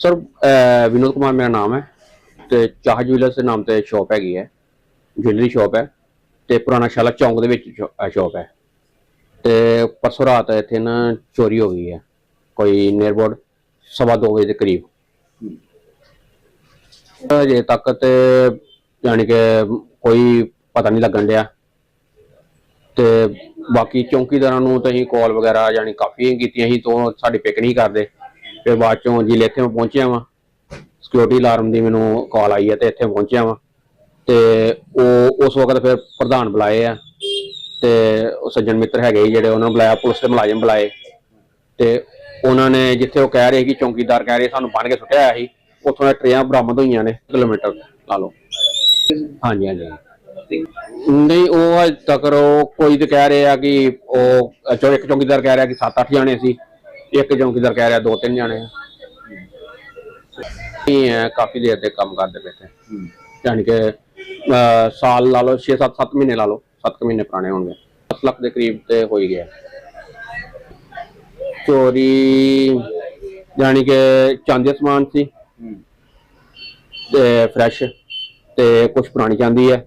Sir Vinod Kumar ਮੇਰਾ ਨਾਮ ਹੈ ਤੇ ਚਾਹ ਜੁਐਲਰਸ ਦੇ ਨਾਮ ਤੇ ਸ਼ਾਪ ਹੈਗੀ ਹੈ ਜੁਐਲਰੀ ਸ਼ਾਪ ਹੈ ਤੇ ਪੁਰਾਣਾ ਸ਼ਾਲਾ ਚੌਂਕ ਦੇ ਵਿੱਚ ਸ਼ਾਪ ਹੈ ਤੇ ਪਰਸੋਂ ਰਾਤ ਇੱਥੇ ਨਾ ਚੋਰੀ ਹੋ ਗਈ ਹੈ, ਕੋਈ ਨੀਅਰ ਸਵਾ ਦੋ ਵਜੇ ਦੇ ਕਰੀਬ। ਅਜੇ ਤੱਕ ਤੇ ਯਾਨੀ ਕਿ ਕੋਈ ਪਤਾ ਨਹੀਂ ਲੱਗਣ ਡਿਆ ਤੇ ਬਾਕੀ ਚੌਂਕੀਦਾਰਾਂ ਨੂੰ ਤਾਂ ਅਸੀਂ ਕਾਲ ਵਗੈਰਾ ਯਾਨੀ ਕਾਫੀ ਕੀਤੀਆਂ ਸੀ, ਤੋਂ ਸਾਡੀ ਪਿਕ ਨਹੀਂ ਕਰਦੇ। ਫਿਰ ਬਾਅਦ ਚੋਂ ਜਿਲੇ ਇੱਥੇ ਪਹੁੰਚਿਆ ਵਾਂ। ਸਿਕਿਉਰਿਟੀ ਅਲਾਰਮ ਦੀ ਮੈਨੂੰ ਕਾਲ ਆਈ ਹੈ ਤੇ ਇੱਥੇ ਪਹੁੰਚਿਆ ਵਾਂ। ਤੇ ਉਹ ਉਸ ਵਕਤ ਫਿਰ ਪ੍ਰਧਾਨ ਬੁਲਾਏ ਆ। ਤੇ ਉਹ ਸੱਜਣ ਮਿੱਤਰ ਹੈਗੇ ਜਿਹੜੇ ਉਹਨਾਂ ਨੂੰ ਬੁਲਾਇਆ, ਪੁਲਿਸ ਦੇ ਮੁਲਾਜ਼ਮ ਬੁਲਾਏ। ਤੇ ਉਹਨਾਂ ਨੇ ਜਿੱਥੇ ਉਹ ਕਹਿ ਰਹੇ ਕਿ ਚੌਂਕੀਦਾਰ ਕਹਿ ਰਹੇ ਸਾਨੂੰ ਬੰਨ ਕੇ ਸੁੱਟਿਆ ਹੋਇਆ ਸੀ, ਉੱਥੋਂ ਦੇ ਟਰੇਆਂ ਬਰਾਮਦ ਹੋਈਆਂ ਨੇ ਕਿਲੋਮੀਟਰ ਲਾ ਲਓ। ਹਾਂਜੀ ਹਾਂਜੀ। ਨਹੀਂ, ਉਹ ਅੱਜ ਤੱਕ ਉਹ ਕੋਈ ਤੇ ਕਹਿ ਰਹੇ ਆ ਕਿ ਉਹ ਚੋ, ਇੱਕ ਚੌਂਕੀਦਾਰ ਕਹਿ ਰਿਹਾ ਕਿ 7-8 ਜਾਣੇ ਸੀ। ਇੱਕ ਚੌਂਕੀਦਾਰ ਕਹਿ ਰਿਹਾ 2-3 ਜਾਣੇ ਆ। ਇਹ ਹੈ ਕਾਫੀ ਦੇਰ ਦੇ ਕੰਮ ਕਰਦੇ ਪਏ ਤੇ ਯਾਨੀ ਕਿ ਅਹ, ਸਾਲ ਲਾ ਲਓ 6-7 ਮਹੀਨੇ ਲਾ ਲਓ 7 ਮਹੀਨੇ ਪੁਰਾਣੇ ਹੋਣਗੇ। 10 ਲੱਖ ਦੇ ਕਰੀਬ ਤੇ ਹੋ ਹੀ ਗਿਆ। ਚੋਰੀ ਯਾਨੀ ਕਿ ਚਾਂਦੀ ਦਾ ਸਮਾਨ ਸੀ। ਤੇ ਫਰੈਸ਼ ਤੇ ਕੁਝ ਪੁਰਾਣੀ ਚਾਂਦੀ ਹੈ।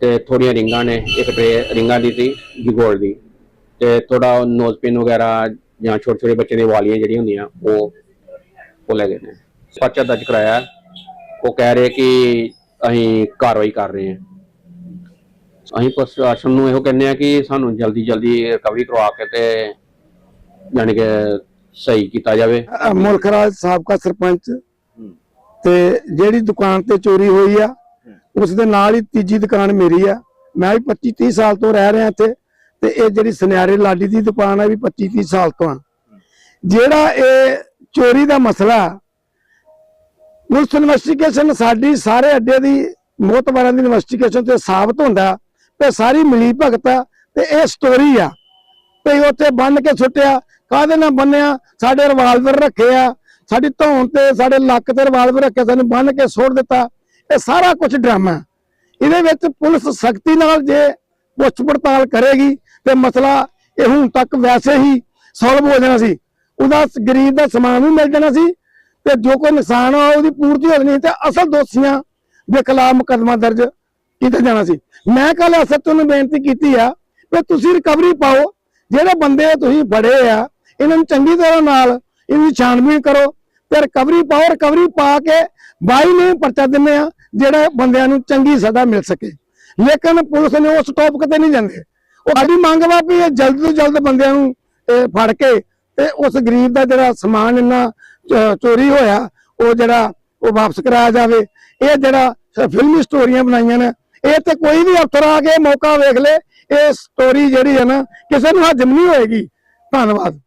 ਤੇ ਥੋੜੀਆਂ ਰਿੰਗਾਂ ਨੇ ਇੱਕ ਟਰੇ ਰਿੰਗਾਂ ਦੀ ਸੀ ਜੀ ਗੋਲਡ ਦੀ। ਤੇ ਥੋੜਾ ਨੋਜ਼ ਪਿਨ ਵਗੈਰਾ ਜਾਂ ਛੋਟੇ ਛੋਟੇ ਬੱਚੇ ਦੀਆਂ ਵਾਲੀਆਂ ਜਿਹੜੀਆਂ ਹੁੰਦੀਆਂ ਉਹ ਉਹ ਲੈ ਗਏ ਨੇ। ਪਰਚਾ ਦਰਜ ਕਰਾਇਆ। ਉਹ ਕਹਿ ਰਹੇ ਕਿ ਅਸੀਂ ਕਾਰਵਾਈ ਕਰ ਰਹੇ ਹਾਂ। ਅਸੀਂ ਪ੍ਰਸ਼ਾਸਨ ਨੂੰ ਇਹੋ ਕਹਿੰਦੇ ਆ ਕਿ ਸਾਨੂੰ ਜਲਦੀ ਜਲਦੀ ਰਿਕਵਰੀ ਕਰਵਾ ਕੇ ਤੇ ਯਾਨੀ ਕਿ ਸਹੀ ਕੀਤਾ ਜਾਵੇ। ਮੁਲਕ ਰਾਜ ਸਾਬਕਾ ਸਰਪੰਚ ਤੇ ਜਿਹੜੀ ਦੁਕਾਨ ਤੇ ਚੋਰੀ ਹੋਈ ਆ ਉਸ ਦੇ ਨਾਲ ਹੀ ਤੀਜੀ ਦੁਕਾਨ ਮੇਰੀ ਆ। ਮੈਂ ਵੀ 25 30 ਸਾਲ ਤੋਂ ਰਹਿ ਰਿਹਾ ਇੱਥੇ। ਤੇ ਇਹ ਜਿਹੜੀ ਸੁਨਿਆਰੇ ਲਾਡੀ ਦੀ ਦੁਕਾਨ ਆ ਵੀ 25 30 ਸਾਲ ਤੋਂ ਆ। ਜਿਹੜਾ ਇਹ ਚੋਰੀ ਦਾ ਮਸਲਾ, ਪੁਲਿਸ ਇਨਵੈਸਟੀਗੇਸ਼ਨ ਸਾਡੀ ਸਾਰੇ ਅੱਡੇ ਦੀ ਮੋਤਬਾਰਾਂ ਦੀ ਇਨਵੈਸਟੀਗੇਸ਼ਨ ਤੇ ਸਾਬਤ ਹੁੰਦਾ, ਤੇ ਸਾਰੀ ਮਿਲੀ ਭਗਤ ਆ, ਤੇ ਇਹ ਸਟੋਰੀ ਆ। ਭਈ ਉੱਥੇ ਬੰਨ ਕੇ ਸੁੱਟਿਆ, ਕਾਹਦੇ ਨਾਲ ਬੰਨਿਆ? ਸਾਡੇ ਰਿਵਾਲਵਰ ਰੱਖੇ ਆ, ਸਾਡੀ ਧੌਣ ਤੇ ਸਾਡੇ ਲੱਕ ਤੇ ਰਿਵਾਲਵਰ ਰੱਖੇ, ਸਾਨੂੰ ਬੰਨ ਕੇ ਸੁੱਟ ਦਿੱਤਾ। ਇਹ ਸਾਰਾ ਕੁਝ ਡਰਾਮਾ ਇਹਦੇ ਵਿੱਚ ਪੁਲਿਸ ਸਖਤੀ ਨਾਲ ਜੇ ਪੁੱਛ ਪੜਤਾਲ ਕਰੇਗੀ ਤੇ ਮਸਲਾ ਇਹ ਹੁਣ ਤੱਕ ਵੈਸੇ ਹੀ ਸੋਲਵ ਹੋ ਜਾਣਾ ਸੀ। ਉਹਦਾ ਗਰੀਬ ਦਾ ਸਮਾਨ ਵੀ ਮਿਲ ਜਾਣਾ ਸੀ ਤੇ ਜੋ ਕੋਈ ਨੁਕਸਾਨ ਹੋਇਆ ਉਹਦੀ ਪੂਰਤੀ ਹੋ ਜਾਣੀ ਤੇ ਅਸਲ ਦੋਸ਼ੀਆਂ ਦੇ ਖਿਲਾਫ ਮੁਕੱਦਮਾ ਦਰਜ ਕੀਤਾ ਜਾਣਾ ਸੀ। ਮੈਂ ਕੱਲ ਐਸਐਚਓ ਨੂੰ ਬੇਨਤੀ ਕੀਤੀ ਆ ਕਿ ਤੁਸੀਂ ਰਿਕਵਰੀ ਪਾਓ। ਜਿਹੜੇ ਬੰਦੇ ਤੁਸੀਂ ਫੜੇ ਆ, ਇਹਨਾਂ ਨੂੰ ਚੰਗੀ ਤਰ੍ਹਾਂ ਨਾਲ ਇਹਦੀ ਛਾਣਬੀਨ ਕਰੋ ਤੇ ਰਿਕਵਰੀ ਪਾਓ। ਰਿਕਵਰੀ ਪਾ ਕੇ ਬਾਈ ਨੇ ਪਰਚਾ ਦਿੰਦੇ ਆ, ਜਿਹੜੇ ਬੰਦਿਆਂ ਨੂੰ ਚੰਗੀ ਸਜ਼ਾ ਮਿਲ ਸਕੇ। ਲੇਕਿਨ ਪੁਲਿਸ ਨੇ ਉਹ ਟੌਪਿਕ ਕਿਤੇ ਨਹੀਂ ਜਾਂਦੇ। ਉਹ ਸਾਡੀ ਮੰਗ ਵਾ ਵੀ ਇਹ ਜਲਦ ਤੋਂ ਜਲਦ ਬੰਦਿਆਂ ਨੂੰ ਫੜ ਕੇ ਤੇ ਉਸ ਗਰੀਬ ਦਾ ਜਿਹੜਾ ਸਮਾਨ ਇੰਨਾ ਚੋਰੀ ਹੋਇਆ ਉਹ ਜਿਹੜਾ ਉਹ ਵਾਪਸ ਕਰਾਇਆ ਜਾਵੇ। ਇਹ ਜਿਹੜਾ ਫਿਲਮੀ ਸਟੋਰੀਆਂ ਬਣਾਈਆਂ ਨੇ ਇਹ ਤੇ ਕੋਈ ਵੀ ਅਫਸਰ ਆ ਕੇ ਮੌਕਾ ਵੇਖ ਲੇ ਇਹ ਸਟੋਰੀ ਜਿਹੜੀ ਹੈ ਨਾ ਕਿਸੇ ਨੂੰ ਹਜਮ ਨਹੀਂ ਹੋਏਗੀ। ਧੰਨਵਾਦ।